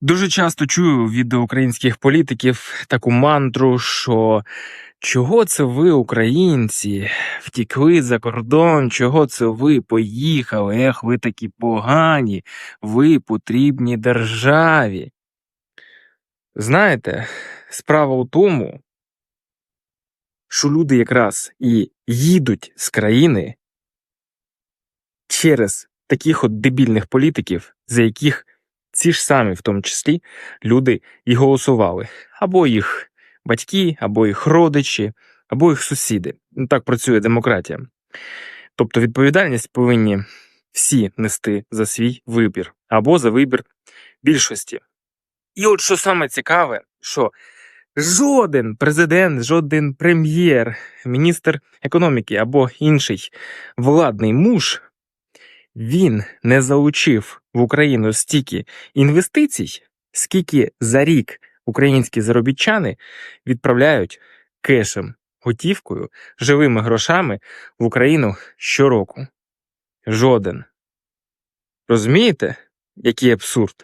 Дуже часто чую від українських політиків таку мантру, що чого це ви, українці, втікли за кордон, чого це ви поїхали? Ех, ви такі погані, ви потрібні державі. Знаєте, справа у тому, що люди якраз і їдуть з країни через таких от дебільних політиків, за яких ці ж самі, в тому числі, люди і голосували. Або їх батьки, або їх родичі, або їх сусіди. Ну, Так працює демократія. Тобто відповідальність повинні всі нести за свій вибір або за вибір більшості. І от що саме цікаве, що жоден президент, жоден прем'єр, міністр економіки або інший владний муж він не залучив в Україну стільки інвестицій, скільки за рік українські заробітчани відправляють кешем, готівкою, живими грошами в Україну щороку. Жоден. Розумієте, який абсурд?